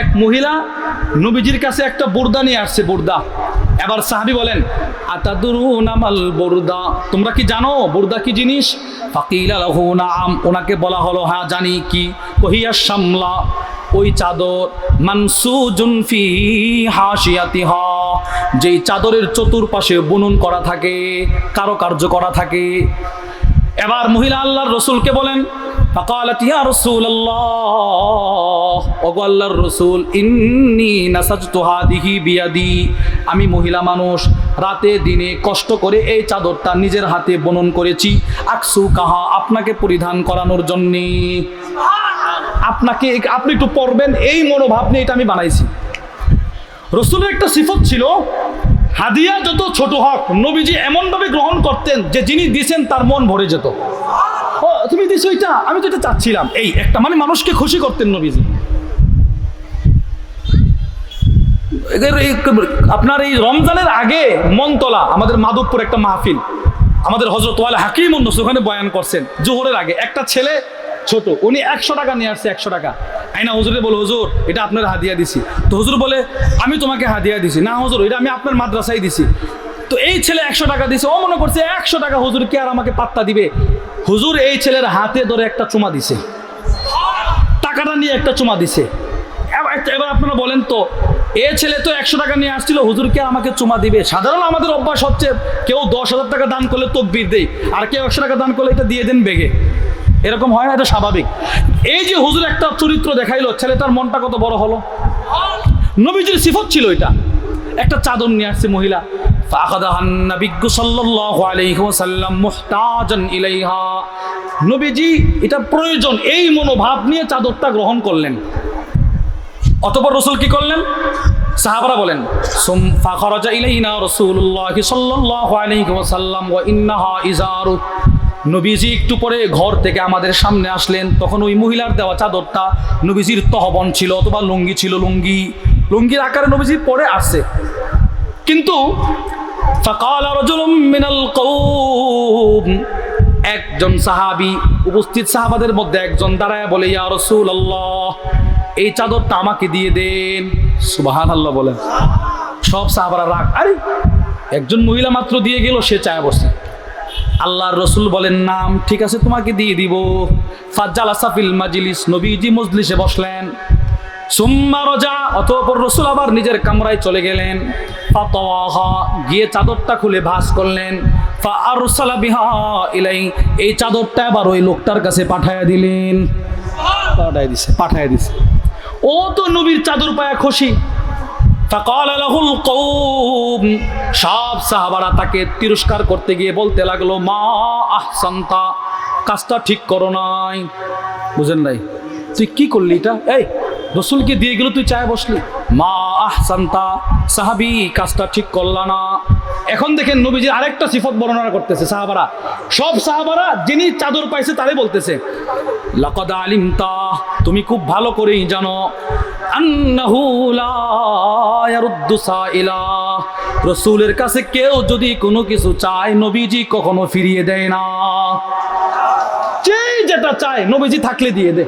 এক মহিলা নবীজির কাছে একটা বোরদা নিয়ে আসছে, বোরদা। এবার সাহাবি বলেন আতাদুরুন আমাল বোরদা? তোমরা কি জানো বোরদা কি জিনিস? ফাকিলা ওনাকে বলা হলো হ্যাঁ জানি। কি? কহিয়া শামলা। ওই চাদর। মানসু মানসুজুন ফি হাসিয়াতিহা যেই চাদরের চতুর্পাশে বুনন করা থাকে কারও কার্য করা থাকে। এবার মহিলা আল্লাহর রসুলকে বলেন فقالت يا رسول الله ওগো আল্লাহর রসুল ইন্নি নাসাজতু হাদিহি বিয়াদি আমি মহিলা মানুষ রাতে দিনে কষ্ট করে এই চাদরটা নিজের হাতে বনন করেছি আকসু কাহা আপনাকে পরিধান করানোর জন্যে আপনাকে আপনি একটু পড়বেন এই মনোভাব নিয়ে এটা আমি বানাইছি রসুলের একটা সিফত ছিল হাদিয়া যত ছোট হোক নবীজি এমনভাবে গ্রহণ করতেন যে যিনি দিছেন তার মন ভরে যেত ও তুমি দিছো এটা? আমি তো এটা চাচ্ছিলাম। এই, একটা মানে মানুষকে খুশি করতেন নবীজি। আপনার এই রমজানের আগে মনতলা, আমাদের মাধবপুর একটা মাহফিল। আমাদের হজরত হাকিম উন্নস ওখানে বয়ান করছেন, জোহরের আগে। একটা ছেলে ছোট, উনি একশো টাকা নিয়ে আসছে, একশো টাকা। আইনা হুজুরে বলো, হুজুর, এটা আপনার হাদিয়া দিছি। তো হুজুর বলে, আমি তোমাকে হাদিয়া দিছি। না হুজুর, এটা আমি আপনার মাদ্রাসায় দিছি। তো এই ছেলে একশো টাকা দিছে। ও মনে করছে একশো টাকা হুজুর কে আর আমাকে পাত্তা দিবে? হুজুর, এই ছেলের হাতে ধরে একটা চুমা দিছে। টাকাটা নিয়ে একটা চুমা দিছে। এবার আপনারা বলেন তো, এ ছেলে তো একশো টাকা নিয়ে আসছিল হুজুরকে আমাকে চুমা দিবে? সাধারণ আমাদের অভ্যাস হচ্ছে, কেউ দশ হাজার টাকা দান করলে তকবির দেই আর কেউ একশো টাকা দান করলে এটা দিয়ে দেন বেগে। এরকম হয় না? এটা স্বাভাবিক। এই যে হুজুর একটা চরিত্র দেখাইলো, ছেলেটার মনটা কত বড় হলো? নবীজির সিফত ছিল এটা। একটা চাদর নিয়ে আসছে মহিলা। فأخذها النبي صلى الله عليه وسلم محتاجا إليها নবীজি এটা প্রয়োজন এই মনোভাব নিয়ে চাদরটা গ্রহণ করলেন অতপর রসুল কি করলেন সাহাবারা বলেন সুম ফাখরাজা ইলাইনা রাসূলুল্লাহ সাল্লাল্লাহু আলাইহি ওয়াসাল্লাম ওয়া ইন্নাহা ইজারু নবীজি একটু পরে ঘর থেকে আমাদের সামনে আসলেন তখন ওই মহিলার দেওয়া চাদরটা নবীজির তহবন ছিল অথবা লুঙ্গি ছিল লুঙ্গি লুঙ্গির আকারে নবীজি পরে আসছে কিন্তু একজন সাহাবি, উপস্থিত সাহাবাদের মধ্যে একজন দাঁড়ায় বলে, ইয়া আল্লাহ এই চাদরটা আমাকে দিয়ে দেন। সুবহানাল্লাহ বলেন। সব সাহাবারা রাগ, আরে, একজন মহিলা মাত্র দিয়ে গেল, সে চায় বসে। আল্লাহর রসুল বলেন, নাম ঠিক আছে, তোমাকে দিয়ে দিব। ফাজ্জাল আসাফিল মাজিলিস, নবীজি মজলিসে বসলেন। সুম্মা রজা, অতঃপর রসুল আবার নিজের কামরায় চলে গেলেন। গিয়ে চাদরটা খুলে ভাস করলেন। ইলাই, এই চাদরটা আবার ওই লোকটার কাছে পাঠায়া দিলেন। পাঠায় দিছে পাঠায় দিছে। ও তো নবীর চাদর পায়া খুশি। সব সাহাবারা তাকে তিরস্কার করতে গিয়ে বলতে লাগল, মা আহ আহসান্তা, কাজটা ঠিক করো নাই। বুঝেন নাই? তুই কি করলি এটা? এই রসুলকে দিয়ে গেল তুই চায় বসলি। মা আহসান্তা, সাহাবি, কাজটা ঠিক করলা না। এখন দেখেন নবীজির আরেকটা সিফত বর্ণনা করতেছে, সাহাবারা। সব সাহাবারা যিনি চাদর পাইছে তারে বলতেছে, লাকাদ আলিমতা, তুমি খুব ভালো করেই জানো রসুলের কাছে কেউ যদি কোনো কিছু চায়, নবীজি কখনো ফিরিয়ে দেয় না। যেটা চায়, নবীজি থাকলে দিয়ে দে।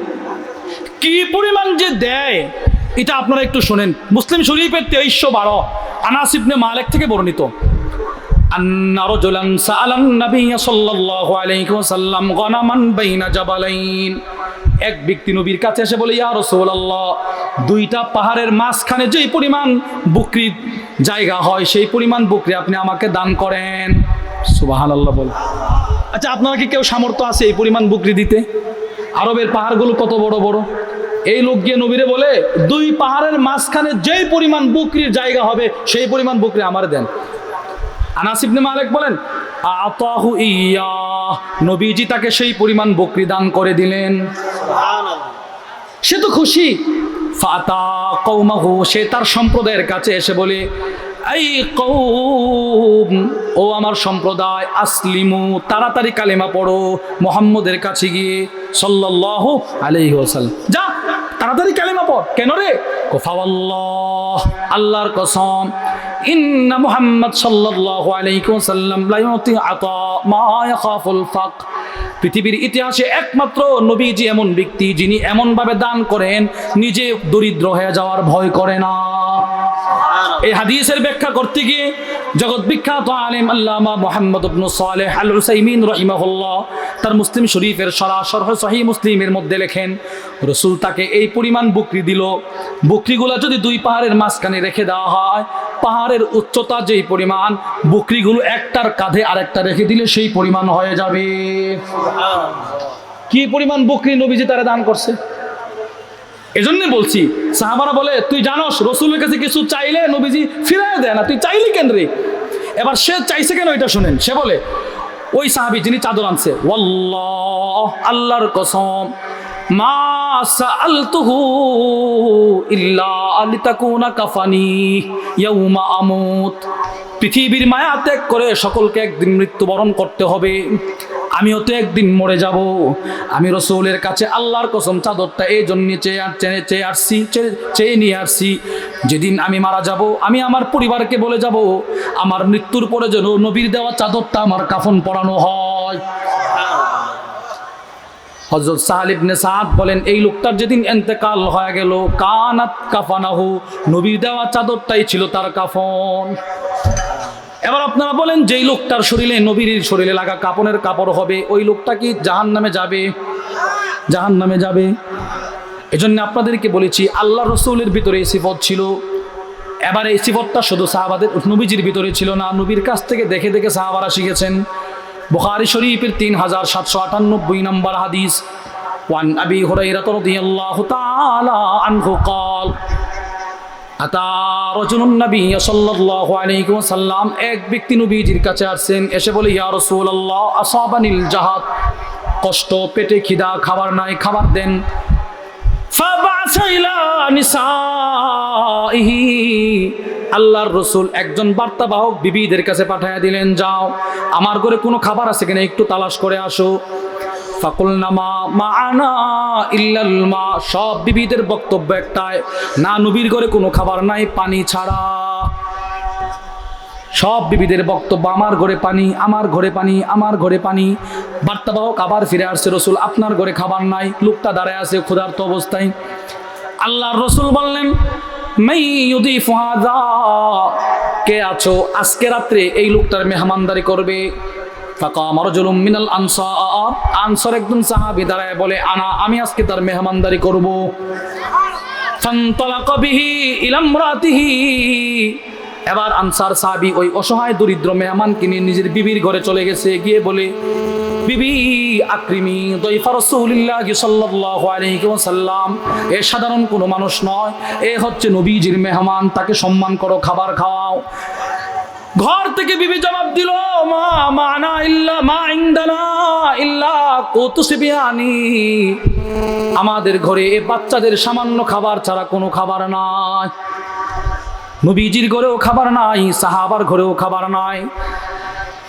কি পরিমাণ যে দেয় এটা আপনারা একটু শোনেন মুসলিম শরীফের তেইশশো বারো আনাসিবনে মালেক থেকে বর্ণিত أن رجلا سأل النبي صلى الله عليه وسلم غنما بين جبلين এক ব্যক্তি নবীর কাছে এসে বলে ইয়া রাসূলুল্লাহ দুইটা পাহাড়ের মাঝখানে যেই পরিমাণ বকরির জায়গা হয় সেই পরিমাণ বকরি আপনি আমাকে দান করেন সুবহানাল্লাহ বলে আচ্ছা আপনারা কি কেউ সামর্থ্য আছে এই পরিমাণ বকরি দিতে আরবের পাহাড়গুলো কত বড় বড়? এই লোক গিয়ে নবীরে বলে, দুই পাহাড়ের মাঝখানে যেই পরিমাণ বকরির জায়গা হবে, সেই পরিমাণ বকরি আমার দেন। আনাস ইবনে মালিক বলেন, আতাহু ইয়া। নবীজি তাকে সেই পরিমাণ বকরি দান করে দিলেন। সে তো খুশি। ফাতা কৌমাহু সে তার সম্প্রদায়ের কাছে এসে বলে এই কৌম ও আমার সম্প্রদায়, আসলিমু, তাড়াতাড়ি কালেমা পড়ো মোহাম্মদের কাছে গিয়ে সাল্লাল্লাহু আলাইহি ওয়াসাল্লাম। যা, তাড়াতাড়ি কালেমা পড়। কেন রে? কোফাওয়াল্লাহ আল্লাহর কসম। ইন্না মুহাম্মদ সাল্লাল্লাহু আলাইহি ওয়াসাল্লাম লা ইউতি আতা মা ইয়াখাফুল ফাক। পৃথিবীর ইতিহাসে একমাত্র নবীজি এমন ব্যক্তি যিনি এমনভাবে দান করেন, নিজে দরিদ্র হয়ে যাওয়ার ভয় করে না। এই হাদিসের ব্যাখ্যা করতে গিয়ে জগৎ বিখ্যাত আলিম আল্লামা মোহাম্মদ ইবনু সালেহ আল হুসাইমিন রহিমাহুল্লাহ তার মুসলিম শরীফের সরাসর সহি মুসলিমের মধ্যে লেখেন রসুল তাকে এই পরিমাণ বকরি দিল। বকরিগুলা যদি দুই পাহাড়ের মাঝখানে রেখে দেওয়া হয় পাহাড়ের উচ্চতা যেই পরিমাণ বকরিগুলো একটার কাঁধে আরেকটা রেখে দিলে সেই পরিমাণ হয়ে যাবে। কি পরিমাণ বকরি নবীজি তারা দান করছে? এজন্য বলছি, সাহাবারা বলে, তুই জানোস, রসুলের কাছে কিছু চাইলে নবীজি ফিরাই দেয় না, তুই চাইলি কেন রে? এবার সে চাইছে কেন এটা শুনেন, সে বলে, ওই সাহাবি যিনি চাদর আনছে আল্লাহর কসম, মা ইল্লা কাফানি পৃথিবীর মায়া ত্যাগ করে সকলকে একদিন মৃত্যুবরণ করতে হবে। আমিও তো একদিন মরে যাব। আমি রসুলের কাছে আল্লাহর কসম চাদরটা এই জন্য চেয়ে আর- চেয়ে চেয়ে আসছি, চেয়ে- নিয়ে আসছি। যেদিন আমি মারা যাব, আমি আমার পরিবারকে বলে যাব, আমার মৃত্যুর পরে যেন নবীর দেওয়া চাদরটা আমার কাফন পরানো হয়। হজরত সাহালিবনে সাদ বলেন, এই লোকটার যেদিন এন্তেকাল হয়ে গেল, কানাত কাফানাহু, নবীর দেওয়া চাদরটাই ছিল তার কাফন। এবার আপনারা বলেন যেই লোকটার শরীরে নবীর শরীরে লাগা কাপনের কাপড় হবে ওই লোকটা কি জাহান নামে যাবে জাহান নামে যাবে এজন্য আপনাদেরকে বলেছি আল্লাহ রসুলের ভিতরে এই সিফত ছিল এবার এই সিফতটা শুধু সাহাবাদের নবীজির ভিতরে ছিল না নবীর কাছ থেকে দেখে দেখে সাহাবারা শিখেছেন বুখারী শরীফের তিন হাজার সাতশো আটানব্বই নম্বর হাদিস ওয়ান আবি হুরাইরা রাদিয়াল্লাহু তাআলা আনহু قال ওয়াসাল্লাম, এক ব্যক্তি কাছে এসে বলে আসাবানিল জাহাদ, কষ্ট, পেটে খিদা, খাবার নাই, খাবার দেন। আল্লাহর রসুল একজন বার্তাবাহক বিবিদের কাছে পাঠাইয়া দিলেন, যাও, আমার ঘরে কোনো খাবার আছে কিনা একটু তালাশ করে আসো। ফাকুলনামা মা আনা ইল্লাল সব বিবিদের বক্তব্য একটাই, না নবীর ঘরে কোনো খাবার নাই, পানি ছাড়া। সব বিবিদের বক্তব্য, আমার ঘরে পানি, আমার ঘরে পানি, আমার ঘরে পানি। বার্তাবাহক আবার ফিরে আসছে রসুল, আপনার ঘরে খাবার নাই, লোকটা দাঁড়ায় আছে ক্ষুধার্ত অবস্থায়। আল্লাহর রসুল বললেন কে আছো? আজকে রাত্রে এই লোকটার মেহমানদারি করবে। ফাকাম রাজুলুম মিনাল আনসার। আনসার একজন সাহাবী দাঁড়ায় বলে, আনা, আমি আজকে তার মেহমানদারি করব। ফান্তালাকা বিহি ইলা ইমরাতিহি এবার আনসার সাহাবী ওই অসহায় দরিদ্র মেহমানকে নিয়ে নিজের বিবির ঘরে চলে গেছে। গিয়ে বলে, বিবি আকরিমি দইফা রাসূলুল্লাহ সাল্লাল্লাহু আলাইহি ওয়াসাল্লাম, এ সাধারণ কোনো মানুষ নয়, এ হচ্ছে নবীজির মেহমান, তাকে সম্মান করো, খাবার খাওয়াও। ঘর থেকে বিবি জবাব দিল, মা মানা ইল্লা, মা ইন্দানা ইল্লা কৌতুসিবিয়ানি। আমাদের ঘরে বাচ্চাদের সামান্য খাবার ছাড়া কোনো খাবার নাই। নবীজির ঘরেও খাবার নাই, সাহাবার ঘরেও খাবার নাই।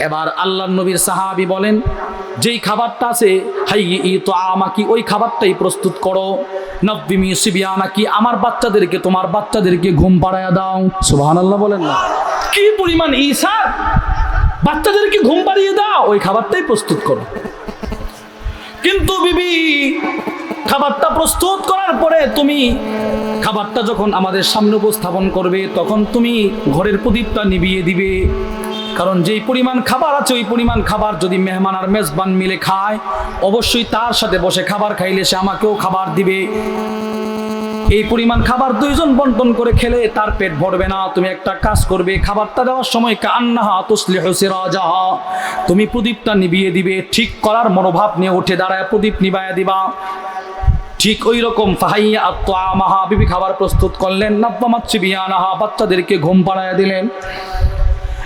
এবার আল্লাহ নবীর সাহাবি বলেন, যেই খাবারটা আছে হাই ই তো আমাকে ওই খাবারটাই প্রস্তুত করো। নব্বিমি সিবিয়ানা নাকি আমার বাচ্চাদেরকে, তোমার বাচ্চাদেরকে ঘুম পাড়ায় দাও। সুবহান আল্লাহ বলেন না। কি পরিমাণ ঈসা বাচ্চাদেরকে ঘুম পাড়িয়ে দাও, ওই খাবারটাই প্রস্তুত করো। কিন্তু বিবি, খাবারটা প্রস্তুত করার পরে তুমি খাবারটা যখন আমাদের সামনে উপস্থাপন করবে, তখন তুমি ঘরের প্রদীপটা নিভিয়ে দিবে। কারণ যেই পরিমাণ খাবার আছে, ওই পরিমাণ খাবার যদি মেহমান আর মেজবান মিলে খায়, অবশ্যই তার সাথে বসে খাবার খাইলে সে আমাকেও খাবার দিবে। এই পরিমাণ খাবার দুইজন বন্টন করে খেলে তার পেট ভরবে না। তুমি একটা কাজ করবে, খাবারটা দেওয়ার সময় কান্নাহা তসলি রাজাহা তুমি প্রদীপটা নিভিয়ে দিবে, ঠিক করার মনোভাব নিয়ে উঠে দাঁড়ায়, প্রদীপ নিবাইয়া দিবা। ঠিক ওই রকম ফাহাইয়া আত্মামাহা বিবি খাবার প্রস্তুত করলেন নাব্বামাচ্ছি বিয়ানাহা বাচ্চাদেরকে ঘুম পাড়াইয়া দিলেন।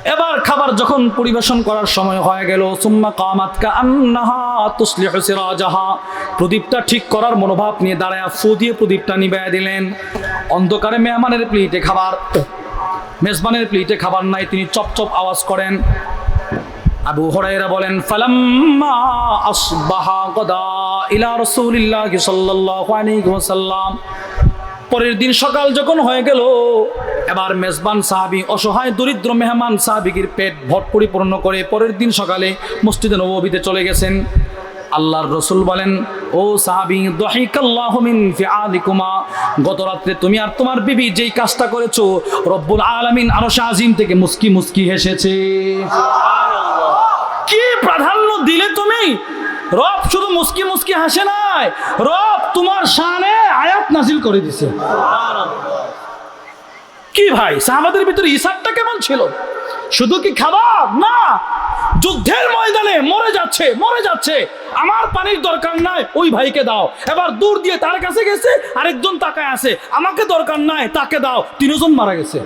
এবার খাবার যখন পরিবেশন করার সময় হয়ে গেল, সুম্মা কামাত কা আন্নাহা তুসলিহু সিরাজাহা। প্রদীপটা ঠিক করার মনোভাব নিয়ে দাঁড়ায় ফু দিয়ে প্রদীপটা নিবাইয়া দিলেন। অন্ধকারে মেহমানের প্লেটে খাবার, মেজবানের প্লেটে খাবার নাই, তিনি চপ চপ আওয়াজ করেন। আবু হরাইরা বলেন, ফালাম্মা আসবাহা গদা ইলা রাসূলিল্লাহি সাল্লাল্লাহু আলাইহি ওয়াসাল্লাম। পরের দিন সকাল যখন হয়ে গেল এবার মেজবান সাহাবি অসহায় দরিদ্র মেহমান সাহাবিগির পেট ভট পরিপূর্ণ করে পরের দিন সকালে মসজিদে নবীতে চলে গেছেন। আল্লাহর রসুল বলেন ও সাহাবি ফিআলিকুমা। গত রাত্রে তুমি আর তোমার বিবি যেই কাজটা করেছ রব্বুল আলামিন আরশ আজিম থেকে মুস্কি মুস্কি হেসেছে। কি প্রাধান্য দিলে তুমি? রব শুধু মুসকি মুস্কি হাসে নাই। রব তোমার শানে আয়াত নাজিল করে দিছে। কি ভাই, সাহাবাদের ভিতরে ইসাবটা কেমন ছিল? শুধু কি খাবার না, যুদ্ধের ময়দানে মরে যাচ্ছে মরে যাচ্ছে। আমার পানির দরকার নাই, ওই ভাইকে দাও। এবার দূর দিয়ে তার কাছে গেছে, আরেকজন তাকায় আছে। আমাকে দরকার নাই, তাকে দাও। তিনজন মারা গেছে।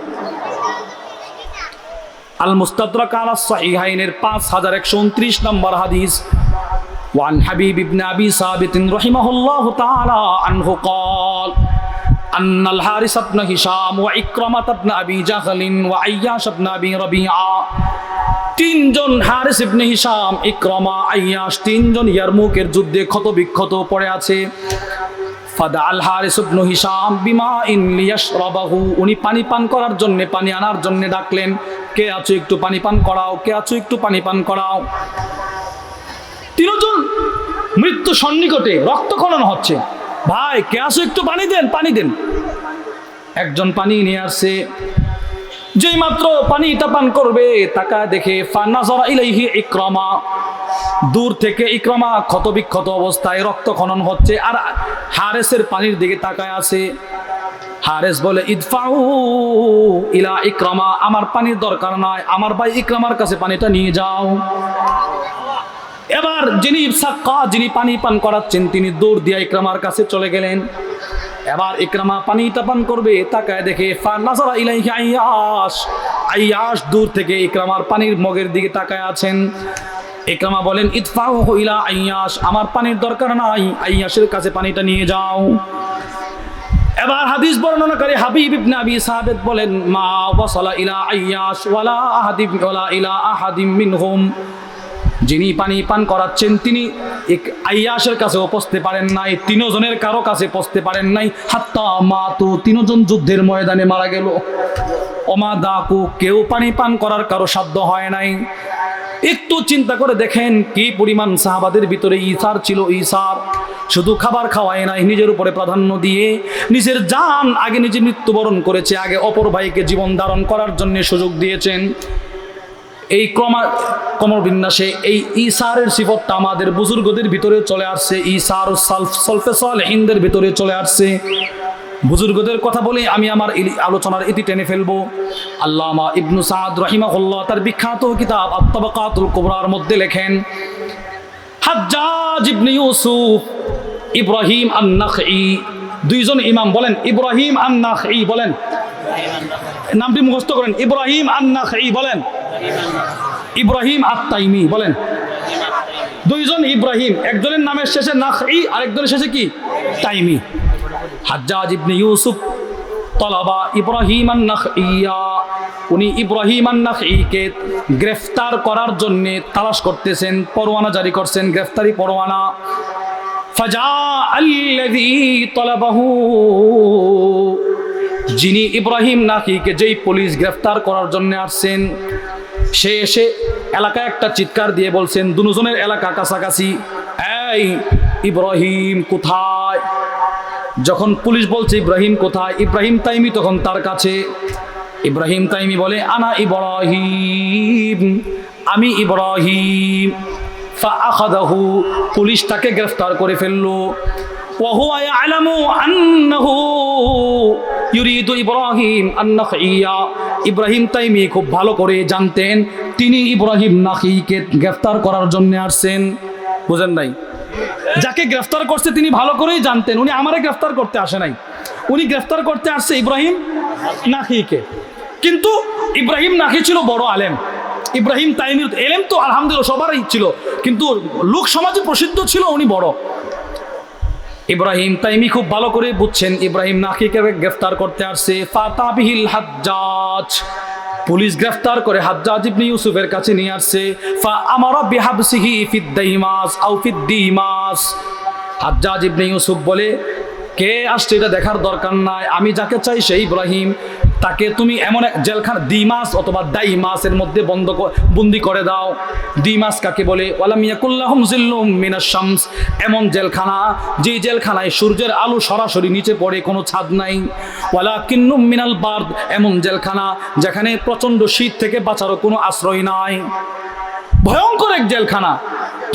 আল মুস্তাদরাক আলা সাহিহাইনের পাঁচ হাজার একশো উনত্রিশ নম্বর হাদিস وعن حبيب بن أبي ثابت رحمه الله تعالى عنه قال أن الحارث بن هشام وإكرمة بن أبي جهل وعياش بن أبي ربيعة তিনজন হারিস ইবনে হিসাম ইকরামা আইয়াস তিনজন ইয়ারমুকের যুদ্ধে ক্ষত বিক্ষত পড়ে আছে ফাদা আল হারিস ইবনে হিসাম বিমা ইন লিয়াশরাবাহু উনি পানি পান করার জন্য পানি আনার জন্য ডাকলেন কে আছো একটু পানি পান করাও কে আছো একটু পানি পান করাও তিনজন মৃত্যু সন্নিকটে রক্তক্ষরণ হচ্ছে। ভাই, কে আসো একটু পানি দেন পানি দেন। একজন পানি নিয়ে আসছে। যেই মাত্র পানিটা পান করবে তাকা দেখে, ফান্নাজরা দূর থেকে ইকরামা ক্ষত বিক্ষত অবস্থায় রক্ত খনন হচ্ছে আর হারেসের পানির দিকে তাকায় আছে। হারেস বলে, ইদফাউ ইলা ইকরামা, আমার পানির দরকার নাই। আমার ভাই ইকরামার কাছে পানিটা নিয়ে যাও। এবার যিনি সাক্কা যিনি পানি পান করাচ্ছেন, তিনি দৌড় দিয়ে ইকরামার কাছে চলে গেলেন। এবার ইকরামা পানিটা পান করবে, তাকায় দেখে আইয়াস আইয়াস দূর থেকে ইকরামার পানির মগের দিকে তাকায় আছেন। ইকরামা বলেন ইতফাউ ইলা আইয়াস আমার পানির দরকার নাই আইয়াসের কাছে পানিটা নিয়ে যাও। এবার হাদিস বর্ণনাকারী হাবিব ইবনে আবি বলেন, মা ওয়াসালা ইলা আইয়াস ওয়ালা আহাদিম ওয়ালা ইলা আহাদিম মিনহুম। যিনি পানি পান করাচ্ছেন, তিনি এক আইয়াসের কাছে পৌঁছতে পারেন নাই, তিনজনের কারও কাছে পৌঁছতে পারেন নাই। হাত্তা মা তো তিনজন যুদ্ধের ময়দানে মারা গেল। অমা দাকু, কেউ পানি পান করার কারও সাধ্য হয় নাই। একটু চিন্তা করে দেখেন কি পরিমাণ সাহাবাদের ভিতরে ইসার ছিল ইসার শুধু খাবার খাওয়ায় নাই, নিজের উপরে প্রাধান্য দিয়ে, নিজের জান আগে নিজে মৃত্যুবরণ করেছে, আগে অপর ভাইকে জীবন ধারণ করার জন্য সুযোগ দিয়েছেন। এই ক্রমা কমর বিন্যাসে এই ইসারের সিফতটা আমাদের বুজুর্গদের ভিতরে চলে আসছে ইসার সালফ, সলফে হিন্দের ভিতরে চলে আসছে। বুজুর্গদের কথা বলে আমি আমার আলোচনার ইতি টেনে ফেলব। আল্লামা ইবনু সাদ রহিমাহুল্লাহ তার বিখ্যাত কিতাব আত্মবাকাতুল কুবরার মধ্যে লেখেন, হাজ্জাজ ইবনে ইউসুফ ইব্রাহিম আন-নাখঈ। দুইজন ইমাম বলেন, ইব্রাহিম আন-নাখঈ বলেন। নামটি মুখস্থ করেন, ইব্রাহিম আন-নাখঈ বলেন। ইব্রাহিম আত-তাইমি, বলেন। দুইজন ইব্রাহিম, একজনের নামের শেষে নাখঈ আর একজনের শেষে কি? তাইমি। হাজ্জাজ ইবনে ইউসুফ, তলাবা ইব্রাহিম আন-নাখইয়া উনি ইব্রাহিম আন-নাখঈকে গ্রেফতার করার জন্য তালাশ করতেছেন, পরোয়ানা জারি করছেন, গ্রেফতারি পরোয়ানা। ফাজা আল্লাযী তলাবাহু, যিনি ইব্রাহিম নাকিকে যেই পুলিশ গ্রেফতার করার জন্য আসছেন সে এসে এলাকায় একটা চিৎকার দিয়ে বলছেন দুজনের এলাকা কাছাকাছি এই ইব্রাহিম কোথায় যখন পুলিশ বলছে ইব্রাহিম কোথায় ইব্রাহিম তাইমি তখন তার কাছে ইব্রাহিম তাইমি বলে আনা ইব্রাহিম আমি ইব্রাহিম ফাআখাদাহু পুলিশ তাকে গ্রেফতার করে ফেললো وهو يعلم أنه يريد ইব্রাহিম আন্নাখিয়া ইব্রাহিম তাইমি খুব ভালো করে জানতেন। তিনি ইব্রাহিম নাখিকে গ্রেফতার করার জন্য আসছেন। বুঝেন নাই? যাকে গ্রেফতার করছে তিনি ভালো করেই জানতেন। উনি আমারে গ্রেফতার করতে আসে নাই। উনি গ্রেফতার করতে আসছে ইব্রাহিম নাখিকে কিন্তু ইব্রাহিম নাখি ছিল বড় আলেম। ইব্রাহিম তাইমির এলেম তো আলহামদুলিল্লাহ সবারই ছিল। কিন্তু লোক সমাজে প্রসিদ্ধ ছিল উনি বড়। ইব্রাহিম তাইমি খুব ভালো করে বুঝছেন, ইব্রাহিম নাকিকে গ্রেফতার করতে আসছে ফাতাবিহিল হাজ্জাজ। পুলিশ গ্রেফতার করে হাজ্জাজ ইবনে ইউসুফের কাছে নিয়ে আসছে, ফা আমারা বিহাবসিহি ফিদ্দাইমাস আও ফিদ্দিমাস হাজ্জাজ ইবনে ইউসুফ বলে, কে আসছে এটা দেখার দরকার নাই, আমি যাকে চাই সেই ইব্রাহিম। তাকে তুমি এমন এক জেলখানা দ্বি মাস অথবা দাই মাসের মধ্যে বন্ধ বন্দি করে দাও। মাস কাকে বলে? ওয়ালাম ইয়াকুল্লাহুম মিনাশ শামস। এমন জেলখানা যে জেলখানায় সূর্যের আলো সরাসরি নিচে পড়ে, কোনো ছাদ নাই। ওয়ালা কিন্নুম মিনাল বার্দ, এমন জেলখানা যেখানে প্রচণ্ড শীত থেকে বাঁচারও কোনো আশ্রয় নাই। ভয়ঙ্কর এক জেলখানা,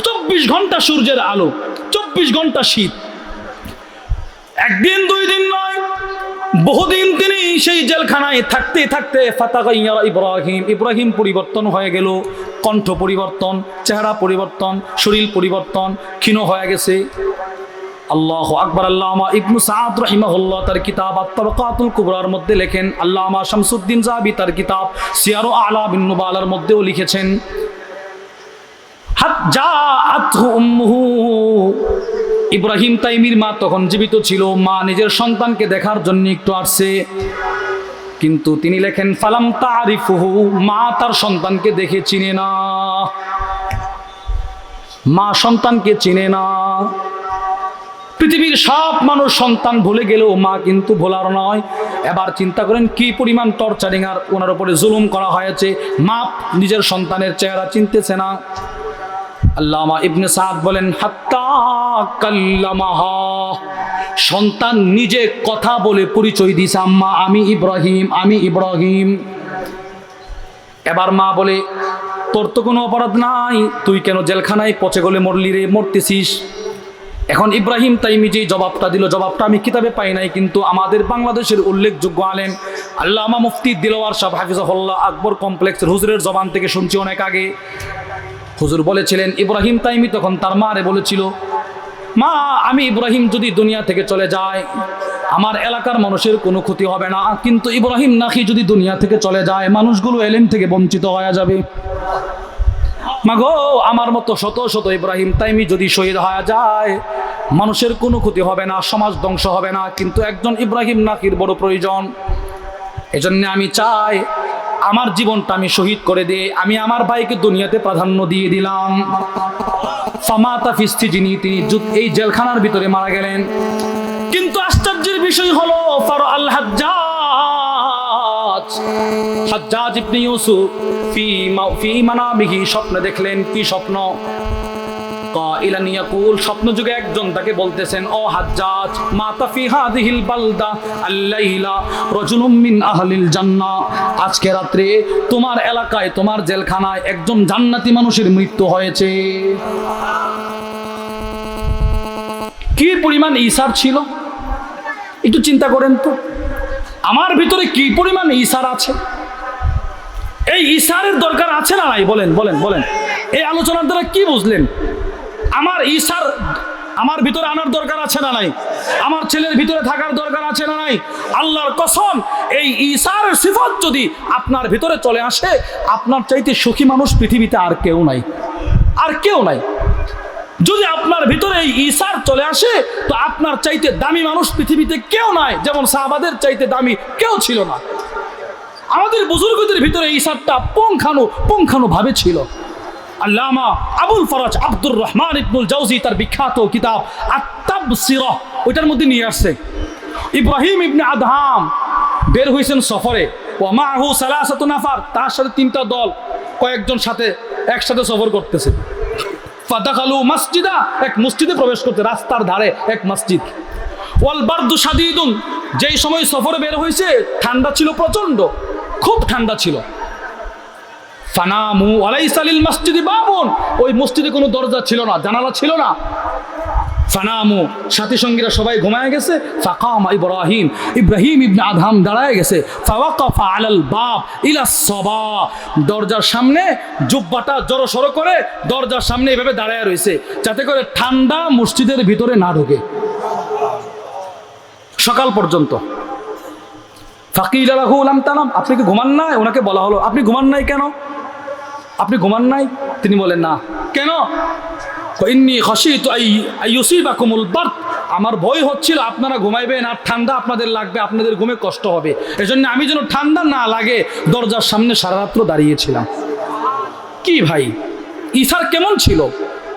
চব্বিশ ঘণ্টা সূর্যের আলো, চব্বিশ ঘণ্টা শীত। একদিন, দুই দিন নয় বহুদিন তিনি সেই জেলখানায় থাকতে থাকতে ফাতাগাইয়া ইব্রাহিম ইব্রাহিম পরিবর্তন হয়ে গেল, কণ্ঠ পরিবর্তন, চেহারা পরিবর্তন, শরীর পরিবর্তন, ক্ষীণ হয়ে গেছে। আল্লাহ আকবর, আল্লামা ইবনু সাদ রহিমাহুল্লাহ তার কিতাব আত্তাবাকাতুল কুবরার মধ্যে লেখেন, আল্লামা শামসুদ্দিন জাবি তার কিতাব সিয়ারো আলা বিন নুবালার মধ্যেও লিখেছেন, হাত যা উম্মুহু ইব্রাহিম তাইমির মা তখন জীবিত ছিল। মা নিজের সন্তানকে দেখার জন্য একটু আসছে। কিন্তু তিনি লেখেন, ফালাম তারিফুহু, মা তার সন্তানকে দেখে চিনে না। মা সন্তানকে চিনে না। পৃথিবীর সব মানুষ সন্তান ভুলে গেলেও মা কিন্তু ভোলার নয়। এবার চিন্তা করেন, কি পরিমাণ টর্চারিং আর ওনার উপরে জুলুম করা হয়েছে। মা নিজের সন্তানের চেহারা চিনতেছে না। আল্লামা ইবনে সাদ বলেন, হাত্তা কাল্লামাহা। সন্তান নিজে কথা বলে পরিচয় দিছে আম্মা, আমি ইব্রাহিম আমি ইব্রাহিম। এবার মা বলে, তোর তো কোনো অপরাধ নাই, তুই কেন জেলখানায় পচে গলে মরলি রে, মরতেছিস? এখন ইব্রাহিম তাইমি যে জবাবটা দিল, জবাবটা আমি কিতাবে পাই নাই, কিন্তু আমাদের বাংলাদেশের উল্লেখযোগ্য আলেম আল্লামা মুফতি দিলওয়ার সাহেব হাফিজাহুল্লাহ আকবর কমপ্লেক্সের হুজুরের জবান থেকে শুনছি অনেক আগে। হুজুর বলেছিলেন, ইব্রাহিম তাইমি তখন তার মারে বলেছিল, মা, আমি ইব্রাহিম যদি দুনিয়া থেকে চলে যায় আমার এলাকার মানুষের কোনো ক্ষতি হবে না। কিন্তু ইব্রাহিম নাকি যদি দুনিয়া থেকে চলে যায়, মানুষগুলো এলেম থেকে বঞ্চিত হয়ে যাবে। মাগো, আমার মতো শত শত ইব্রাহিম তাইমি যদি শহীদ হয়ে যায়, মানুষের কোনো ক্ষতি হবে না, সমাজ ধ্বংস হবে না। কিন্তু একজন ইব্রাহিম নাকির বড় প্রয়োজন। এজন্য আমি চাই আমার জীবনটা আমি শহীদ করে দিয়ে আমি আমার ভাইকে দুনিয়াতে প্রাধান্য দিয়ে দিলাম। ফামাতা ফিস্তি যিনি, তিনি এই জেলখানার ভিতরে মারা গেলেন। কিন্তু আশ্চর্যের বিষয় হলো, ফার আল হাজ্জাজ। হাজ্জাজ ইবনে ইউসুফ ফি ফি মানামিহি স্বপ্ন দেখলেন, কি স্বপ্ন? কাইলান ইয়াকুল স্বপ্ন যুগে একজন তাকে বলতেছেন, ও হাজ্জাজ, মাতা ফি হাদিহিল বালদা আল্লাইলা রাজুলুম মিন আহলিল জান্নাহ আজকে রাত্রে তোমার এলাকায়, তোমার জেলখানায় একজন জান্নাতি মানুষের মৃত্যু হয়েছে। কি পরিমাণ ইসার ছিল? একটু চিন্তা করেন তো। আমার ভিতরে কি পরিমাণ ইসার আছে? এই ইসারের দরকার আছে না নাই? বলেন বলেন বলেন। এই আলোচনার দ্বারা কি বুঝলেন? আমার ঈশার, আমার ভিতরে আনার দরকার আছে না নাই? আমার ছেলের ভিতরে থাকার দরকার আছে না নাই? আল্লাহর কসম, এই ঈশার সিফত যদি আপনার ভিতরে চলে আসে, আপনার চাইতে সুখী মানুষ পৃথিবীতে আর কেউ নাই। আর কেউ নাই। যদি আপনার ভিতরে এই ইসার চলে আসে, তো আপনার চাইতে দামি মানুষ পৃথিবীতে কেউ নাই, যেমন সাহাবাদের চাইতে দামি কেউ ছিল না। আমাদের বুজুর্গদের ভিতরে ইসারটা পঙ্খানো পঙ্খানো ভাবে ছিল। আল্লামা আবুল ফরাজ আব্দুর রহমান ইবনুল জাউজি তার বিখ্যাত কিতাব আত্তাব সিরহ ওইটার মধ্যে নিয়ে আসছে। ইব্রাহিম ইবনে আদহাম বের হয়েছেন সফরে। ও মাহু সালাসাতু নাফার, তার সাথে তিনটা দল কয়েকজন সাথে একসাথে সফর করতেছে। ফাদাখালু মসজিদা, এক মসজিদে প্রবেশ করতে, রাস্তার ধারে এক মসজিদ। ওয়াল বারদু সাদিদুন যেই সময় সফরে বের হয়েছে, ঠান্ডা ছিল প্রচণ্ড খুব ঠান্ডা ছিল। ফানামু আলাইসালিল মসজিদি বাবুন। ওই মসজিদে কোনো দরজা ছিল না, জানালা ছিল না। ফানামু, সাথী সঙ্গীরা সবাই ঘুমায় গেছে। ফাকাম ইব্রাহিম ইব্রাহিম ইবনে আদহাম দাঁড়ায় গেছে। ফাওয়াকাফা আলাল বাব ইলা সবা। দরজার সামনে জুব্বাটা জড়ো সড়ো করে দরজার সামনে এভাবে দাঁড়ায় রয়েছে, যাতে করে ঠান্ডা মসজিদের ভিতরে না ঢোকে। সকাল পর্যন্ত। ফাকিল আলাহু উলাম তালাম আপনি কি ঘুমান নাই? ওনাকে বলা হলো, আপনি ঘুমান নাই কেন? আপনি ঘুমান নাই? তিনি বলেন, না। কেন? আমার ভয় হচ্ছিল, আপনারা ঘুমাইবেন আর ঠান্ডা আপনাদের লাগবে, আপনাদের ঘুমে কষ্ট হবে। এজন্য আমি যেন ঠান্ডা না লাগে, দরজার সামনে সারা রাত্র দাঁড়িয়েছিলাম। কি ভাই? ইসার কেমন ছিল?